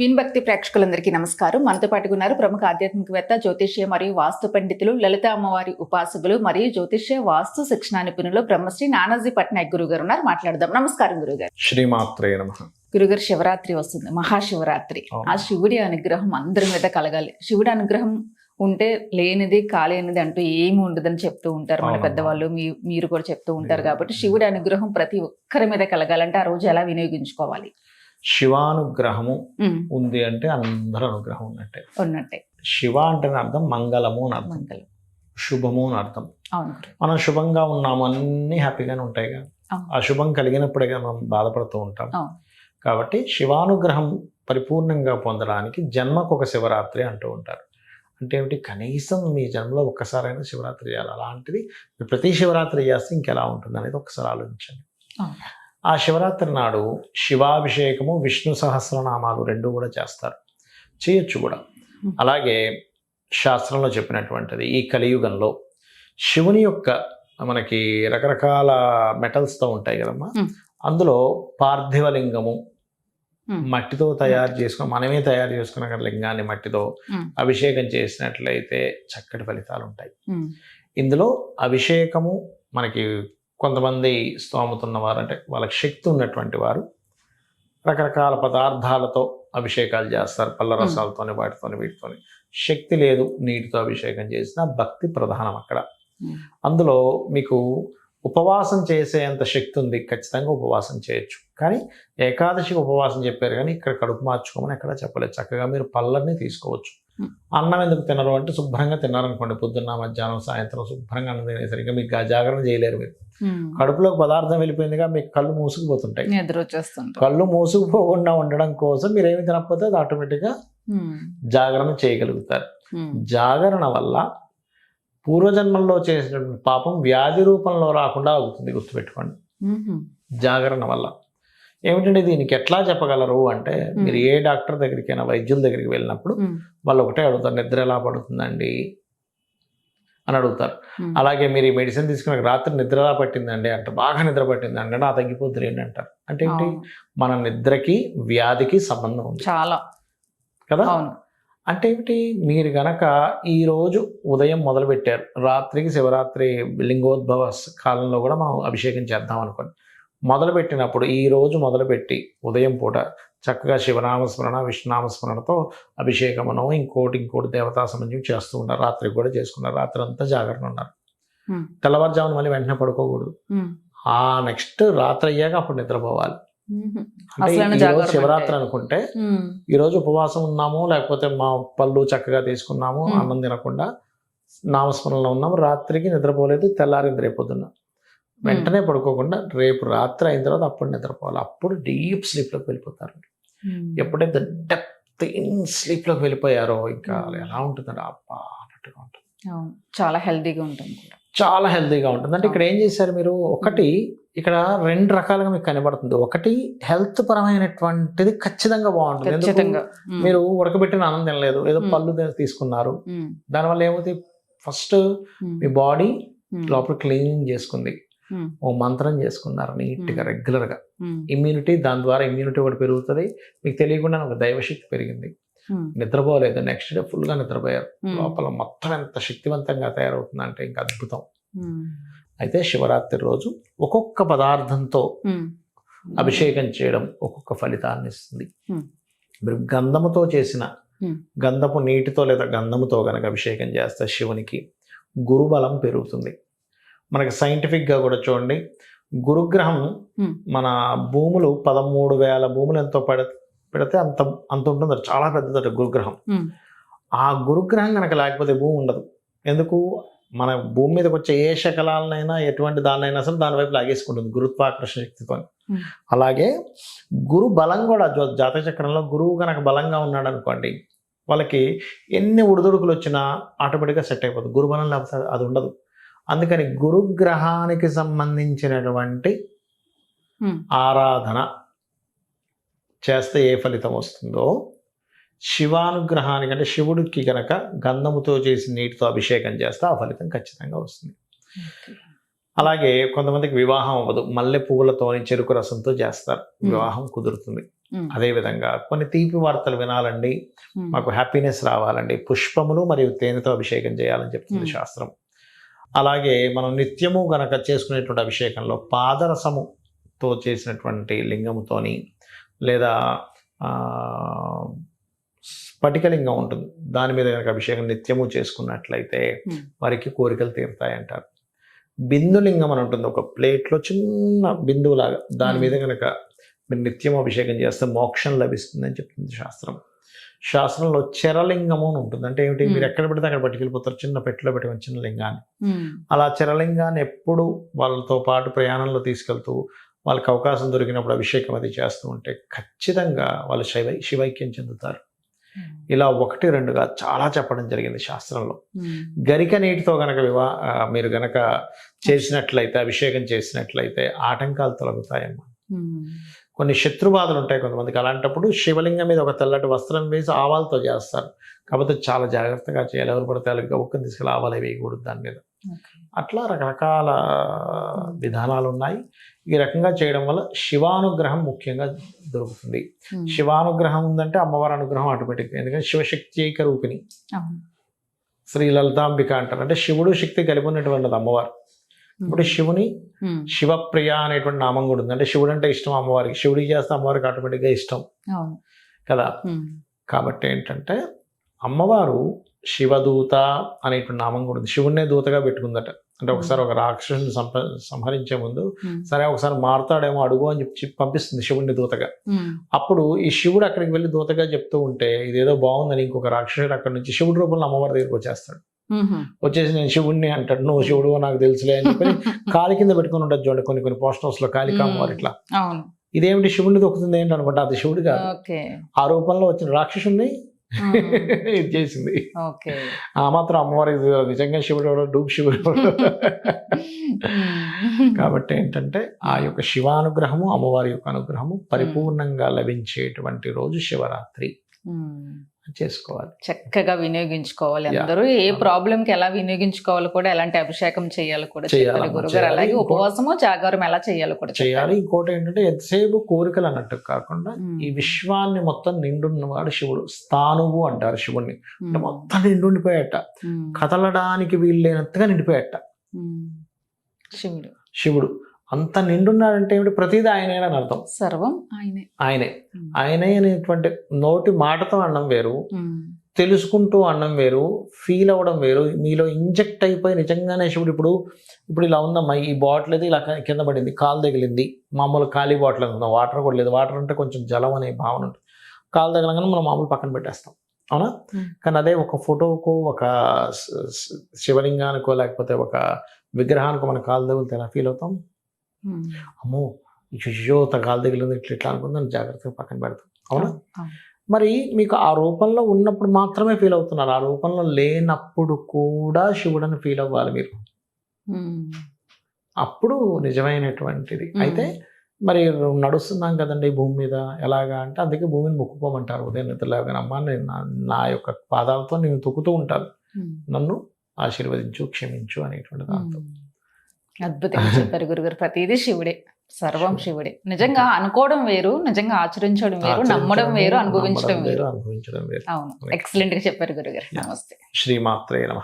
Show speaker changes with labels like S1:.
S1: విన్భక్తి ప్రేక్షకులందరికీ నమస్కారం. మనతో పాటుగా ఉన్నారు ప్రముఖ ఆధ్యాత్మికవేత్త జ్యోతిష్య మరియు వాస్తు పండితులు లలిత అమ్మవారి ఉపాసకులు మరియు జ్యోతిష్య వాస్తు శిక్షణ నిపుణులు బ్రహ్మశ్రీ నానాజీ పట్నాయక్ గురువు గారు ఉన్నారు. మాట్లాడదాం. నమస్కారం గురుగారు.
S2: శ్రీమాత్రే నమ.
S1: గురుగారు శివరాత్రి వస్తుంది. మహాశివరాత్రి. ఆ శివుడి అనుగ్రహం అందరి మీద కలగాలి. శివుడి అనుగ్రహం ఉంటే లేనిది కాలేనిది అంటూ ఏమి ఉండదని చెప్తూ ఉంటారు మన. పెద్దవాళ్ళు. మీ- మీరు కూడా చెప్తూ ఉంటారు కాబట్టి శివుడి అనుగ్రహం ప్రతి ఒక్కరి మీద కలగాలంటే ఆ రోజు ఎలా వినియోగించుకోవాలి?
S2: శివానుగ్రహము ఉంది అంటే అందరూ అనుగ్రహం ఉన్నట్టే.
S1: ఉన్నట్టే.
S2: శివ అంటే అర్థం మంగళము అని అర్థం.
S1: మంగళం.
S2: శుభము అని అర్థం. మనం శుభంగా ఉన్నాము అన్నీ హ్యాపీగానే ఉంటాయి కదా.
S1: అవును.
S2: ఆ శుభం కలిగినప్పుడే మనం బాధపడుతూ ఉంటాం. కాబట్టి శివానుగ్రహం పరిపూర్ణంగా పొందడానికి జన్మకు ఒక శివరాత్రి అంటూ ఉంటారు. అంటే ఏమిటి? కనీసం మీ జన్మలో ఒక్కసారైనా శివరాత్రి చేయాలి. అలాంటిది ప్రతి శివరాత్రి చేస్తే ఇంకెలా ఉంటుంది అనేది ఒకసారి ఆలోచించండి. ఆ శివరాత్రి నాడు శివాభిషేకము విష్ణు సహస్రనామాలు రెండు కూడా చేస్తారు చేయొచ్చు కూడా. అలాగే శాస్త్రంలో చెప్పినటువంటిది ఈ కలియుగంలో శివుని యొక్క మనకి రకరకాల మెటల్స్తో ఉంటాయి కదమ్మా. అందులో పార్థివలింగము. మట్టితో తయారు చేసుకుని మనమే తయారు చేసుకున్న కదా లింగాన్ని మట్టితో. అభిషేకం చేసినట్లయితే చక్కటి ఫలితాలు ఉంటాయి ఇందులో అభిషేకము మనకి కొంతమంది స్తోమత ఉన్నవారు అంటే వాళ్ళకి శక్తి ఉన్నటువంటి వారు. రకరకాల పదార్థాలతో అభిషేకాలు చేస్తారు పళ్ళ రసాలతోని వాటితోని వీటితోని. శక్తి లేదు నీటితో అభిషేకం చేసిన భక్తి ప్రధానం అక్కడ. అందులో మీకు ఉపవాసం చేసేంత శక్తి ఉంది ఖచ్చితంగా ఉపవాసం చేయొచ్చు. కానీ ఏకాదశికి ఉపవాసం చెప్పారు కానీ ఇక్కడ కడుపు మార్చుకోమని ఎక్కడ చెప్పలేదు. చక్కగా మీరు పళ్ళని తీసుకోవచ్చు. అన్నం ఎందుకు తినరు అంటే శుభ్రంగా తిన్నారనుకోండి. పొద్దున్న మధ్యాహ్నం సాయంత్రం శుభ్రంగా అన్నం తినేసరికి మీకు జాగరణ చేయలేరు మీరు. కడుపులోకి పదార్థం వెళ్ళిపోయిందిగా మీకు కళ్ళు మూసుకుపోతుంటాయి. కళ్ళు మూసుకుపోకుండా ఉండడం కోసం మీరు ఏమి తినకపోతే అది ఆటోమేటిక్గా జాగరణ చేయగలుగుతారు. జాగరణ వల్ల పూర్వజన్మల్లో చేసినటువంటి పాపం వ్యాధి రూపంలో రాకుండా అవుతుంది గుర్తుపెట్టుకోండి. జాగరణ వల్ల. ఏమిటంటే దీనికి ఎట్లా చెప్పగలరు అంటే మీరు ఏ డాక్టర్ దగ్గరికైనా వైద్యుల దగ్గరికి వెళ్ళినప్పుడు వాళ్ళు ఒకటే అడుగుతారు నిద్ర ఎలా పడుతుందండి? అని అడుగుతారు. అలాగే మీరు ఈ మెడిసిన్ తీసుకున్న రాత్రి నిద్ర ఎలా పట్టిందండి అంటే బాగా నిద్ర పట్టిందండి నా తగ్గిపోతుంది ఏంటి అంటారు. అంటే ఏంటి. మన నిద్రకి వ్యాధికి సంబంధం ఉంది.
S1: చాలా.
S2: కదా? అంటే ఏమిటి మీరు గనక ఈ రోజు ఉదయం మొదలు పెట్టారు రాత్రికి శివరాత్రి లింగోద్భవ కాలంలో కూడా మనం అభిషేకం చేద్దాం అనుకోండి. మొదలు పెట్టినప్పుడు ఈ రోజు మొదలుపెట్టి ఉదయం పూట చక్కగా శివనామస్మరణ విష్ణునామస్మరణతో అభిషేకమనం ఇంకోటి ఇంకోటి దేవతా సంబంధం చేస్తూ ఉన్నారు. రాత్రికి కూడా చేసుకున్నారు. రాత్రి అంతా జాగరణ ఉన్నారు. తెల్లవారుజామున మళ్ళీ వెంటనే పడుకోకూడదు. ఆ నెక్స్ట్ రాత్రి అయ్యాక అప్పుడు నిద్రపోవాలి. అంటే శివరాత్రి. అనుకుంటే
S1: ఉమ్,
S2: ఈ రోజు ఉపవాసం ఉన్నాము లేకపోతే మా పళ్ళు చక్కగా తీసుకున్నాము. అన్నం తినకుండా నామస్మరణలో ఉన్నాము రాత్రికి నిద్రపోలేదు తెల్లారింది రేపు పొద్దున్న వెంటనే పడుకోకుండా రేపు రాత్రి అయిన తర్వాత అప్పుడు నిద్రపోవాలి. అప్పుడు డీప్ స్లీప్లోకి వెళ్ళిపోతారు. ఎప్పుడైతే డెప్త్ ఇన్ స్లీప్లోకి వెళ్ళిపోయారో ఇంకా. ఎలా ఉంటుందండి అబ్బా అన్నట్టుగా ఉంటుంది.
S1: చాలా హెల్తీగా ఉంటుంది
S2: చాలా హెల్తీగా ఉంటుంది. అంటే ఇక్కడ ఏం చేశారు మీరు? ఒకటి ఇక్కడ రెండు రకాలుగా మీకు కనబడుతుంది. ఒకటి హెల్త్ పరమైనటువంటిది ఖచ్చితంగా బాగుంటుంది?
S1: ఖచ్చితంగా.
S2: మీరు ఉడకబెట్టిన అన్నం తినలేదు. ఏదో. పళ్ళు తీసుకున్నారు. దానివల్ల ఏమవుతుంది? ఫస్ట్ మీ బాడీ లోపల క్లీనింగ్ చేసుకుంది. ఓ మంత్రం చేసుకున్నారు నీట్గా. రెగ్యులర్గా
S1: ఉమ్,
S2: ఇమ్యూనిటీ దాని ద్వారా ఇమ్యూనిటీ కూడా పెరుగుతుంది. మీకు తెలియకుండా ఒక దైవశక్తి పెరిగింది. నిద్రపోలేదు. నెక్స్ట్ డే ఫుల్గా నిద్రపోయారు. లోపల మొత్తం ఎంత శక్తివంతంగా తయారవుతుంది అంటే ఇంకా అద్భుతం. అయితే శివరాత్రి రోజు ఒక్కొక్క పదార్థంతో అభిషేకం చేయడం ఒక్కొక్క ఫలితాన్ని ఇస్తుంది.
S1: Hmm.
S2: మీరు గంధముతో చేసిన
S1: Hmm.
S2: గంధపు నీటితో లేదా గంధముతో కనుక అభిషేకం చేస్తే శివునికి గురుబలం పెరుగుతుంది. మనకి సైంటిఫిక్గా కూడా చూడండి. గురుగ్రహం. మన భూములు పదమూడు వేల భూములు ఎంతో పడ పెడితే అంత అంత ఉంటుంది. చాలా పెద్దదట గురుగ్రహం. ఆ గురుగ్రహం కనుక లేకపోతే భూమి ఉండదు. ఎందుకు? మన భూమి మీదకి వచ్చే ఏ శకలాలనైనా ఎటువంటి దాన్నైనా సరే దాని వైపు లాగేసుకుంటుంది గురుత్వాకర్షణ శక్తితో. అలాగే గురు బలం కూడా జాతక చక్రంలో గురువు కనుక బలంగా ఉన్నాడు అనుకోండి వాళ్ళకి ఎన్ని ఉడుదుడుకులు వచ్చినా ఆటోమేటిక్గా సెట్ అయిపోతుంది. గురు బలం లేకపోతే అది ఉండదు. అందుకని గురుగ్రహానికి సంబంధించినటువంటి ఆరాధన చేస్తే ఏ ఫలితం వస్తుందో శివానుగ్రహానికి అంటే శివుడికి గనక గంధముతో చేసి నీటితో అభిషేకం చేస్తే ఆ ఫలితం ఖచ్చితంగా వస్తుంది. అలాగే కొంతమందికి వివాహం అవ్వదు. మల్లె పువ్వులతోని చెరుకు రసంతో చేస్తారు. వివాహం కుదురుతుంది. అదేవిధంగా కొన్ని తీపి వార్తలు వినాలండి. మాకు హ్యాపీనెస్ రావాలండి. పుష్పములు మరియు తేనెతో అభిషేకం చేయాలని చెప్తుంది. శాస్త్రం. అలాగే మనం నిత్యము గనక చేసుకునేటువంటి అభిషేకంలో పాదరసముతో చేసినటువంటి లింగముతోని లేదా స్ఫటికలింగం ఉంటుంది దాని మీద కనుక అభిషేకం నిత్యము చేసుకున్నట్లయితే. వారికి కోరికలు తీరుతాయంటారు బిందులింగం అని ఉంటుంది ఒక ప్లేట్లో చిన్న బిందువులాగా దాని. మీద కనుక మీరు నిత్యం అభిషేకం చేస్తే మోక్షం లభిస్తుందని చెప్తుంది శాస్త్రం. శాస్త్రంలో చెరలింగము అని ఉంటుంది. అంటే ఏమిటి. మీరు ఎక్కడ పెడితే అక్కడ పట్టుకెళ్ళిపోతారు. చిన్న పెట్టెలో పెట్టుకుని చిన్న లింగాన్ని. అలా చెరలింగాన్ని ఎప్పుడు వాళ్ళతో పాటు ప్రయాణంలో తీసుకెళ్తూ వాళ్ళకి అవకాశం దొరికినప్పుడు అభిషేకం అది చేస్తూ ఉంటే ఖచ్చితంగా వాళ్ళు శివ శివైక్యం చెందుతారు. ఇలా ఒకటి రెండుగా చాలా చెప్పడం జరిగింది శాస్త్రంలో. గరిక నీటితో గనక వివా మీరు గనక చేసినట్లయితే అభిషేకం చేసినట్లయితే ఆటంకాలు తొలగుతాయమ్మా కొన్ని శత్రుబాధలు ఉంటాయి కొంతమందికి. అలాంటప్పుడు శివలింగం మీద ఒక తెల్లటి వస్త్రం వేసి ఆవాలతో చేస్తారు. కాకపోతే చాలా జాగ్రత్తగా చేయాలి. ఎవరు పడితే వాళ్ళకి గబుక్కని తీసుకెళ్ళి ఆవాలు వేయకూడదు దాని మీద. అట్లా రకరకాల విధానాలు ఉన్నాయి. ఈ రకంగా చేయడం వల్ల శివానుగ్రహం ముఖ్యంగా దొరుకుతుంది. శివానుగ్రహం ఉందంటే అమ్మవారి అనుగ్రహం ఆటోమేటిక్గా. ఎందుకంటే శివశక్తి ఏక రూపిణి. శ్రీ లలితాంబిక అంటారు. అంటే శివుడు శక్తి కలిపి ఉన్నటువంటిది అమ్మవారు. ఇప్పుడు శివుని శివప్రియ అనేటువంటి నామం కూడా ఉంది. అంటే శివుడు అంటే ఇష్టం అమ్మవారికి. శివుడికి చేస్తే అమ్మవారికి ఆటోమేటిక్గా ఇష్టం. కదా? కాబట్టి ఏంటంటే అమ్మవారు శివదూత అనేటువంటి నామం కూడా ఉంది. శివుడినే దూతగా పెట్టుకుందట. అంటే ఒకసారి ఒక రాక్షసుని సంప సంహరించే ముందు సరే ఒకసారి మారుతాడేమో అడుగు అని చెప్పి పంపిస్తుంది శివుడిని దూతగా. అప్పుడు ఈ శివుడు అక్కడికి వెళ్ళి దూతగా చెప్తూ ఉంటే ఇదేదో బాగుందని ఇంకొక రాక్షసుడు అక్కడి నుంచి శివుడి రూపంలో అమ్మవారి దగ్గరికి వచ్చేస్తాడు. వచ్చేసి నేను శివుడిని అంటాడు. నువ్వు శివుడు నాకు తెలుసులే అని చెప్పి కాలి కింద పెట్టుకుని ఉంటుంది చూడండి కొన్ని కొన్ని పోస్టర్స్లో కాళికా అమ్మవారు ఇట్లా. ఇదేమిటి శివుడిని దొక్కుతుంది ఏంటి అనుకుంటా? అది శివుడు కాదు. ఆ రూపంలో వచ్చిన రాక్షసుని ఇది చేసింది. ఆ మాత్రం అమ్మవారి నిజంగా శివుడు డూబ్ శివుడు కాబట్టి ఏంటంటే ఆ యొక్క శివానుగ్రహము అమ్మవారి యొక్క అనుగ్రహము పరిపూర్ణంగా లభించేటువంటి రోజు శివరాత్రి. చేసుకోవాలి.
S1: చక్కగా వినియోగించుకోవాలి. అందరూ. ఏ. ప్రాబ్లం కి ఎలా వినియోగించుకోవాలో కూడా ఎలాంటి అభిషేకం చేయాలి కూడా చెప్పారు గురుగారు.
S2: చేయాలి.
S1: అలాగే ఉపవాసము జాగారం ఎలా చేయాలో కూడా
S2: చేయాలి. ఇంకోటి ఏంటంటే ఎంతసేపు కోరికలు అన్నట్టు కాకుండా
S1: ఉమ్.
S2: ఈ విశ్వాన్ని మొత్తం నిండున్నవాడు శివుడు. స్థానువు అంటారు శివుణ్ణి. అంటే
S1: ఉమ్,
S2: మొత్తం నిండుండిపోయాట.
S1: ఉమ్,
S2: కదలడానికి వీల్లేనంతగా నిండిపోయాట.
S1: ఉమ్. శివుడు.
S2: శివుడు. అంత నిండున్నాడంటే ఏమిటి? ప్రతిదీ ఆయనే అని అర్థం.
S1: సర్వం ఆయనే.
S2: ఆయనే. ఆయనే అనేటువంటి నోటి మాటతో అన్నం వేరు తెలుసుకుంటూ అన్నం వేరు ఫీల్ అవ్వడం వేరు. మీలో ఇంజెక్ట్ అయిపోయి నిజంగానే శివుడు ఇప్పుడు ఇప్పుడు ఇలా ఉందమ్మా ఈ బాటిల్ అయితే ఇలా కింద పడింది కాలు తగిలింది. మామూలు ఖాళీ బాటిల్ అనుకుందాం వాటర్ కూడా లేదు. వాటర్ అంటే కొంచెం జలం అనే భావన ఉంటుంది. కాలు తగలగానే మనం మామూలు పక్కన పెట్టేస్తాం. అవునా. కానీ అదే ఒక ఫోటోకు ఒక శివలింగానికో లేకపోతే ఒక విగ్రహానికో మన కాలు తగిలితే ఎలా ఫీల్ అవుతాం. అమ్మో! అయ్యో త కాలు తగిలింది ఇట్లా ఇట్లా అనుకుందాం జాగ్రత్తగా పక్కన పెడతాం. అవునా. మరి మీకు ఆ రూపంలో ఉన్నప్పుడు మాత్రమే ఫీల్ అవుతున్నారు. ఆ రూపంలో లేనప్పుడు కూడా శివుడని ఫీల్ అవ్వాలి మీరు. అప్పుడు నిజమైనటువంటిది. అయితే మరి నడుస్తున్నాం కదండి భూమి మీద. ఎలాగా అంటే అందుకే భూమిని మొక్కుకోమంటారు. ఉదయం నిద్రలేవగానే అమ్మ నేను నా- యొక్క పాదాలతో నేను తొక్కుతూ ఉంటాను. నన్ను ఆశీర్వదించు క్షమించు అనేటువంటి దాంతో.
S1: అద్భుతంగా చెప్పారు గురుగారు. ప్రతిదీ శివుడే సర్వం శివుడే. నిజంగా అనుకోవడం వేరు నిజంగా ఆచరించడం వేరు నమ్మడం వేరు అనుభవించడం వేరు.
S2: అనుభవించడం వేరు.
S1: అవును. ఎక్సలెంట్గా చెప్పారు గురుగారు. నమస్తే.
S2: శ్రీమాత్రే నమ.